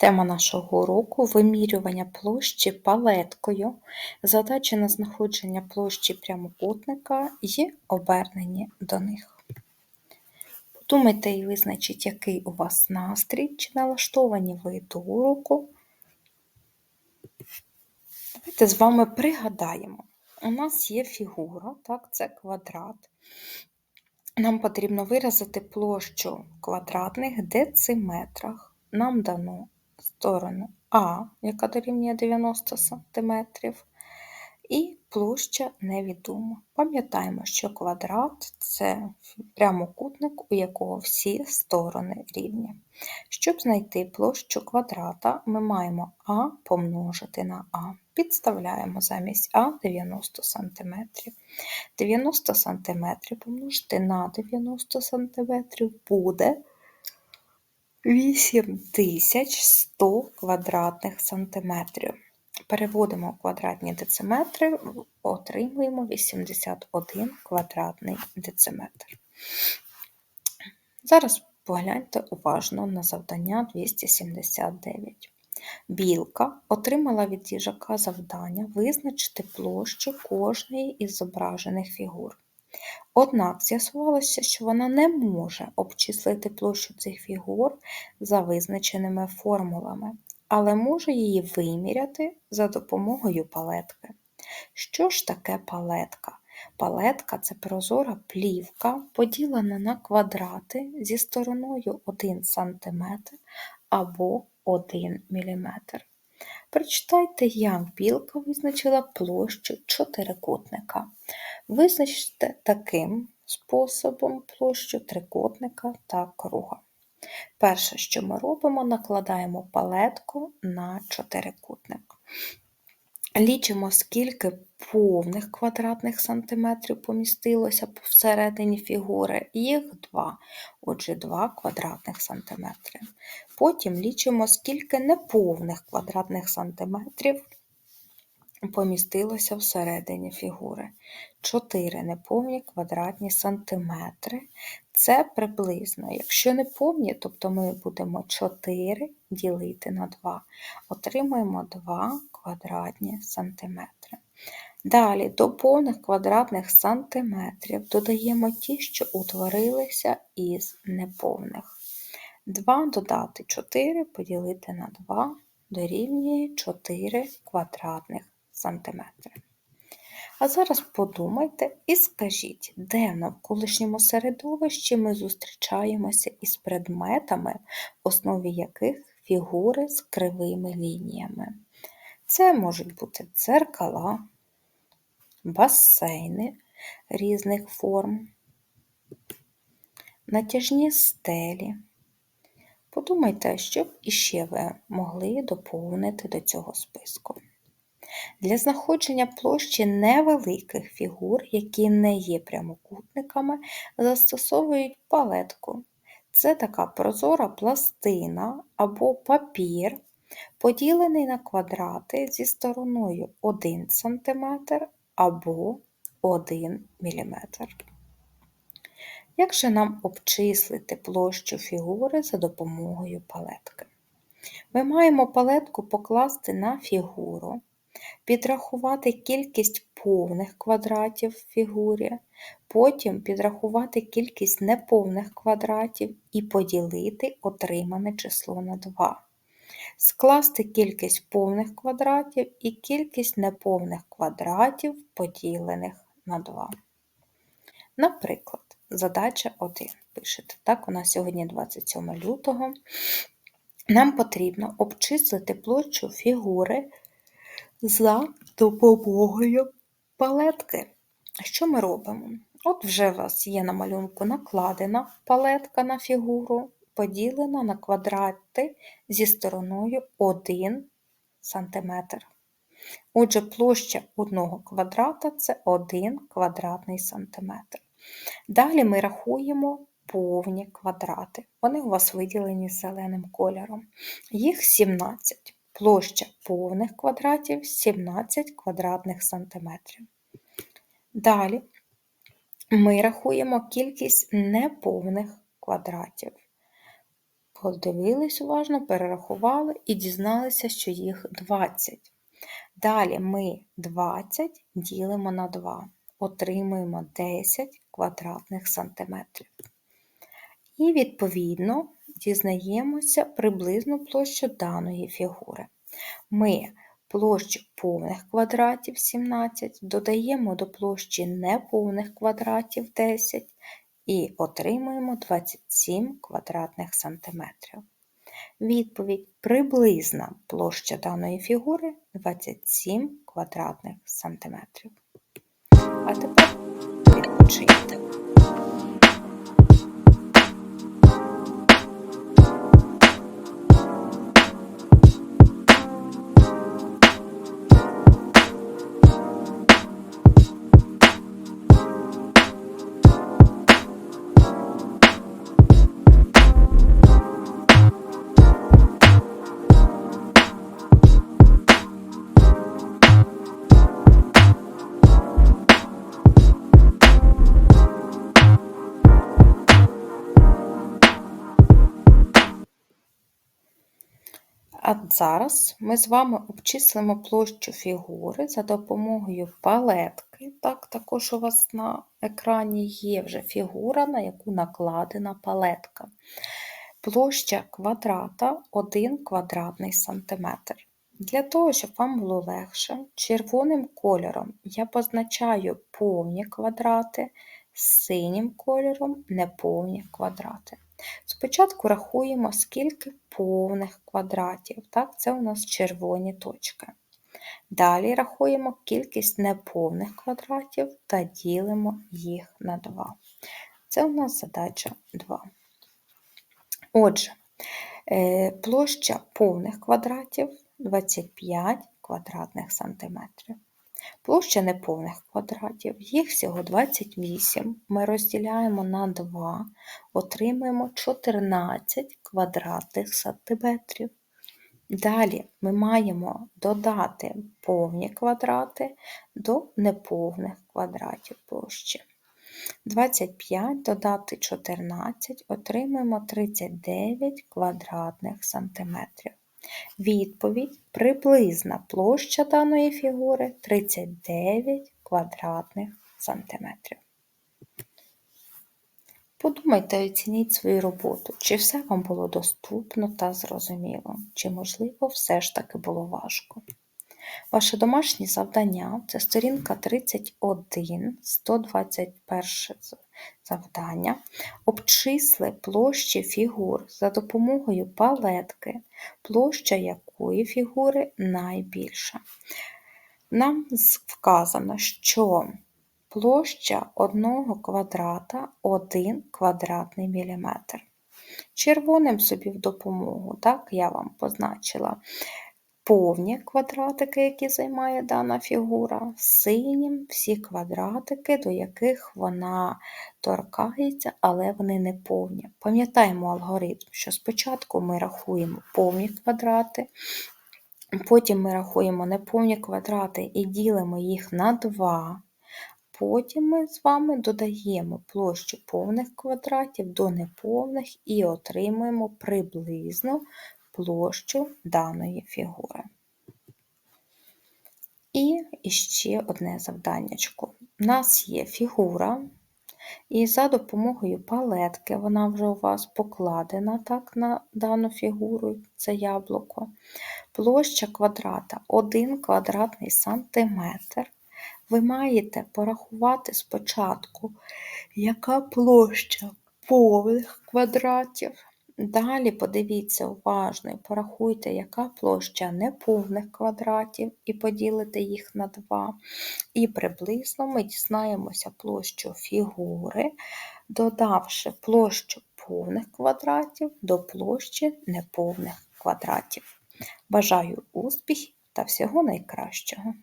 Тема нашого уроку вимірювання площі палеткою, задачі на знаходження площі прямокутника і обернені до них. Подумайте і визначіть, який у вас настрій, чи налаштовані ви до уроку. Давайте з вами пригадаємо. У нас є фігура, так, це квадрат. Нам потрібно виразити площу в квадратних дециметрах. Нам дано сторону А, яка дорівнює 90 см, і площа невідома. Пам'ятаємо, що квадрат це прямокутник, у якого всі сторони рівні. Щоб знайти площу квадрата, ми маємо А помножити на А. Підставляємо замість А 90 см. 90 см помножити на 90 см буде 8100 квадратних сантиметрів. Переводимо квадратні дециметри, отримуємо 81 квадратний дециметр. Зараз погляньте уважно на завдання 279. Білка отримала від їжака завдання визначити площу кожної із зображених фігур. Однак з'ясувалося, що вона не може обчислити площу цих фігур за визначеними формулами, але може її виміряти за допомогою палетки. Що ж таке палетка? Палетка це прозора плівка, поділена на квадрати зі стороною 1 см або 1 мм. Прочитайте, як білка визначила площу чотирикутника. Визначте таким способом площу трикутника та круга. Перше, що ми робимо, накладаємо палетку на чотирикутник. Лічимо, скільки повних квадратних сантиметрів помістилося всередині фігури, їх два, отже, 2 квадратних сантиметри. Потім лічимо, скільки неповних квадратних сантиметрів помістилося всередині фігури. 4 неповні квадратні сантиметри. Це приблизно, якщо не повні, тобто ми будемо 4 ділити на 2, отримуємо 2 квадратні сантиметри. Далі до повних квадратних сантиметрів додаємо ті, що утворилися із неповних. 2 додати 4 поділити на 2 дорівнює 4 квадратних сантиметри. А зараз подумайте і скажіть, де в навколишньому середовищі ми зустрічаємося із предметами, в основі яких фігури з кривими лініями. Це можуть бути дзеркала, басейни різних форм, натяжні стелі. Подумайте, що б іще ви могли доповнити до цього списку. Для знаходження площі невеликих фігур, які не є прямокутниками, застосовують палетку. Це така прозора пластина або папір, поділений на квадрати зі стороною 1 см або 1 мм. Як же нам обчислити площу фігури за допомогою палетки? Ми маємо палетку покласти на фігуру, підрахувати кількість повних квадратів в фігурі, потім підрахувати кількість неповних квадратів і поділити отримане число на 2. Скласти кількість повних квадратів і кількість неповних квадратів, поділених на 2. Наприклад, задача 1. Пишете, так, у нас сьогодні 27 лютого. Нам потрібно обчислити площу фігури за допомогою палетки. Що ми робимо? От вже у вас є на малюнку накладена палетка на фігуру, поділена на квадрати зі стороною 1 см. Отже, площа одного квадрата це 1 квадратний сантиметр. Далі ми рахуємо повні квадрати. Вони у вас виділені зеленим кольором. Їх 17. Площа повних квадратів 17 квадратних сантиметрів. Далі ми рахуємо кількість неповних квадратів. Подивились уважно, перерахували і дізналися, що їх 20. Далі ми 20 ділимо на 2, отримуємо 10 квадратних сантиметрів. І, відповідно, дізнаємося приблизну площу даної фігури. Ми площу повних квадратів 17 додаємо до площі неповних квадратів 10 і отримуємо 27 квадратних сантиметрів. Відповідь приблизна площа даної фігури 27 квадратних сантиметрів. А тепер зараз ми з вами обчислимо площу фігури за допомогою палетки. Так, також у вас на екрані є вже фігура, на яку накладена палетка. Площа квадрата 1 квадратний сантиметр. Для того, щоб вам було легше, червоним кольором я позначаю повні квадрати, синім кольором неповні квадрати. Спочатку рахуємо, скільки повних квадратів. Так, Це у нас червоні точки. Далі рахуємо кількість неповних квадратів та ділимо їх на 2. Це у нас задача 2. Отже, е, площа повних квадратів 25 квадратних сантиметрів. Площа неповних квадратів, їх всього 28. Ми розділяємо на 2, отримаємо 14 квадратних сантиметрів. Далі ми маємо додати повні квадрати до неповних квадратів площі. 25 додати 14, отримаємо 39 квадратних сантиметрів. Відповідь приблизна площа даної фігури 39 квадратних сантиметрів. Подумайте, оцініть свою роботу, чи все вам було доступно та зрозуміло, чи, можливо, все ж таки було важко. Ваше домашнє завдання це сторінка 31, 121 завдання. Обчисли площі фігур за допомогою палетки, площа якої фігури найбільша. Нам вказано, що площа одного квадрата 1 квадратний міліметр. Червоним собі в допомогу, так, я вам позначила повні квадратики, які займає дана фігура, синім всі квадратики, до яких вона торкається, але вони не повні. Пам'ятаємо алгоритм, що спочатку ми рахуємо повні квадрати, потім ми рахуємо неповні квадрати і ділимо їх на 2. Потім ми з вами додаємо площу повних квадратів до неповних і отримуємо приблизно площу даної фігури. І ще одне завданнячко. У нас є фігура, і за допомогою палетки, вона вже у вас покладена так, на дану фігуру, це яблуко. Площа квадрата 1 квадратний сантиметр. Ви маєте порахувати спочатку, яка площа повних квадратів, Далі подивіться уважно і порахуйте, яка площа неповних квадратів, і поділите їх на 2. І приблизно ми дізнаємося площу фігури, додавши площу повних квадратів до площі неповних квадратів. Бажаю успіхів та всього найкращого!